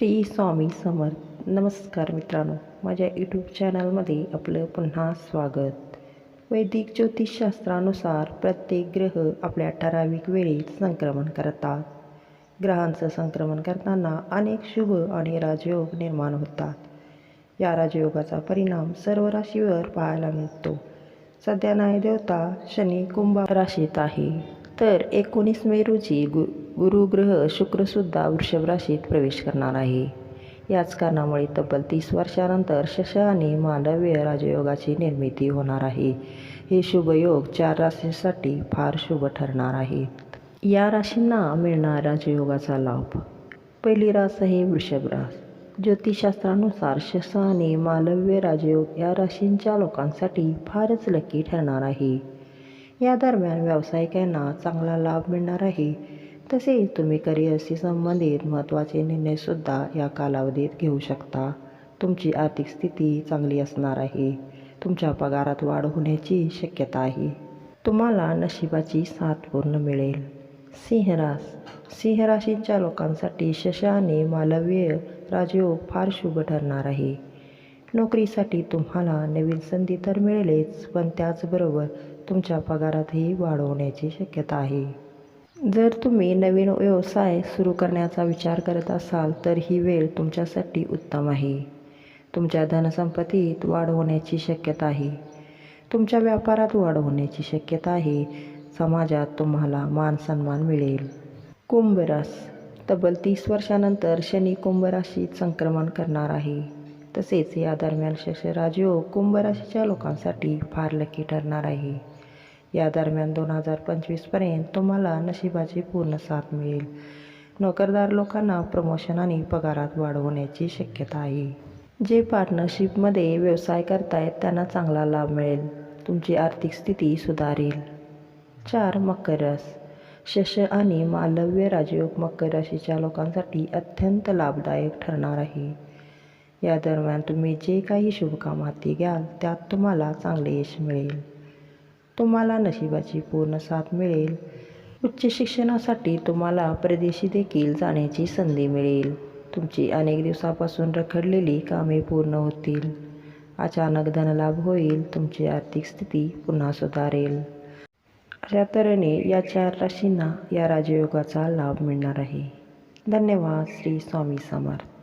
श्री स्वामी समर्थ. नमस्कार मित्रांनो माझ्या यूट्यूब चॅनलमध्ये आपलं पुन्हा स्वागत. वैदिक ज्योतिषशास्त्रानुसार प्रत्येक ग्रह आपल्या ठराविक वेळेत संक्रमण करतात. ग्रहांचं संक्रमण करताना अनेक शुभ आणि राजयोग निर्माण होतात. या राजयोगाचा परिणाम सर्व राशीवर पाहायला मिळतो. सध्या नायदेवता शनी कुंभ राशीत आहे. तर एकोणीस मे रोजी गु गुरुग्रह शुक्रसुद्धा वृषभ राशीत प्रवेश करणार आहे. याच कारणामुळे तब्बल तीस वर्षानंतर शश आणि मांडव्य राजयोगाची निर्मिती होणार आहे. हे शुभयोग चार राशींसाठी फार शुभ ठरणार आहे. या राशींना मिळणार राजयोगाचा लाभ. पहिली रास आहे वृषभ रास. ज्योतिषशास्त्रानुसार शस आणि मालव्य राजयोग या राशींच्या लोकांसाठी फारच लकी ठरणार आहे. या दरम्यान व्यावसायिकांना चांगला लाभ मिळणार आहे. तसेच तुम्ही करिअरशी संबंधित महत्त्वाचे निर्णयसुद्धा या कालावधीत घेऊ शकता. तुमची आर्थिक स्थिती चांगली असणार आहे. तुमच्या पगारात वाढ होण्याची शक्यता आहे. तुम्हाला नशिबाची साथ पूर्ण मिळेल. सिंहरास सिंहराशींच्या लोकांसाठी शश आणि मालवीय राजयोग फार शुभ ठरणार आहे. नोकरीसाठी तुम्हाला नवीन संधी तर मिळेलच पण त्याचबरोबर तुमच्या पगारातही वाढ होण्याची शक्यता आहे. जर तुम्ही नवीन व्यवसाय सुरू करण्याचा विचार करत असाल तर ही वेळ तुमच्यासाठी उत्तम आहे. तुमच्या धनसंपत्तीत वाढ होण्याची शक्यता आहे. तुमच्या व्यापारात वाढ होण्याची शक्यता आहे. समाजात तुम्हाला मान सन्मान मिळेल. कुंभरास तब्बल तीस वर्षानंतर शनी कुंभराशीत संक्रमण करणार आहे. तसेच या दरम्यान शशराजयोग कुंभराशीच्या लोकांसाठी फार लकी ठरणार आहे. या दरम्यान दोन हजार पंचवीसपर्यंत तुम्हाला नशिबाची पूर्ण साथ मिळेल. नोकरदार लोकांना प्रमोशन आणि पगारात वाढ होण्याची शक्यता आहे. जे पार्टनरशिपमध्ये व्यवसाय करतायत त्यांना चांगला लाभ मिळेल. तुमची आर्थिक स्थिती सुधारेल. चार मकर रास शश आणि मालव्य राजयोग मकर राशीच्या लोकांसाठी अत्यंत लाभदायक ठरणार आहे. या दरम्यान तुम्ही जे काही शुभकामाती घ्याल त्यात तुम्हाला चांगले यश मिळेल. तुम्हाला नशिबाची पूर्ण साथ मिळेल. उच्च शिक्षणासाठी तुम्हाला परदेशी देखील जाण्याची संधी मिळेल. तुमची अनेक दिवसापासून रखडलेली कामे पूर्ण होतील. अचानक धनलाभ होईल तुमची आर्थिक स्थिती पुन्हा सुधारेल. अशा तऱ्हेने या चार राशींना या राजयोगाचा लाभ मिळणार आहे. धन्यवाद श्री स्वामी समर्थ.